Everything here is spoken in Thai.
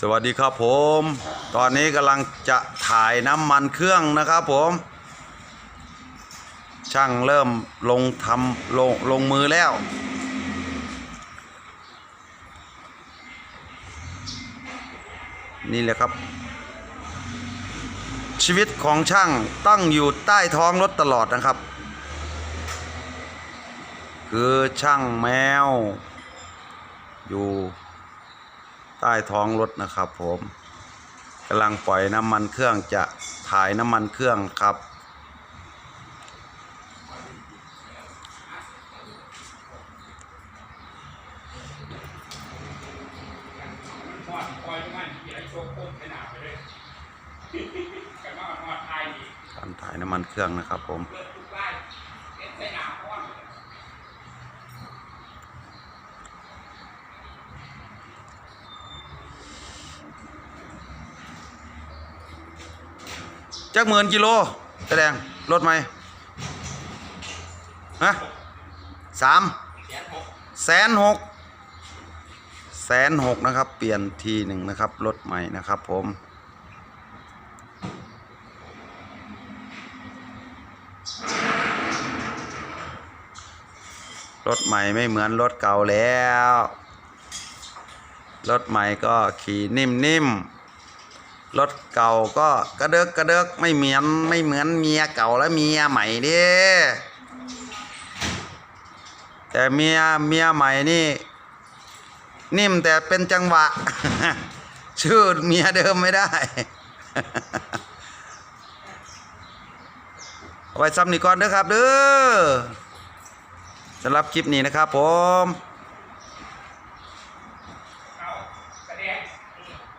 สวัสดีครับผม ตอนนี้กำลังจะถ่ายน้ำมันเครื่องนะครับผม ช่างเริ่มลงทำลงลงมือแล้ว นี่แหละครับ ชีวิตของช่างตั้งอยู่ใต้ท้องรถตลอดนะครับ คือช่างแมว อยู่ ใต้ท้องรถนะครับผมกำลังปล่อยน้ำมันเครื่องจะถ่ายน้ำมันเครื่องครับ การถ่ายน้ำมันเครื่องนะครับผม เลือดทุกไล่เอ็ดใส่หนาพ้อน จักหมื่นกิโลแสดงรถไหมฮะสามแขนหกแสนหกแสนหกนะครับ เปลี่ยนทีหนึ่งนะครับ รถใหม่นะครับผมรถใหม่ไม่เหมือนรถเก่าแล้ว รถใหม่ก็ขี่นิ่มๆ รถเก่าก็กระเดกกระเดกไม่เหมือนไม่เหมือนเมียเก่าและเมียใหม่เด้แต่เมียเมียใหม่นี่ นิ่มแต่เป็นจังหวะ ชื่อเมียเดิมไม่ได้ไว้ซ้ำนี่ก่อนเด้อครับเด้อสำหรับคลิปนี้นะครับผม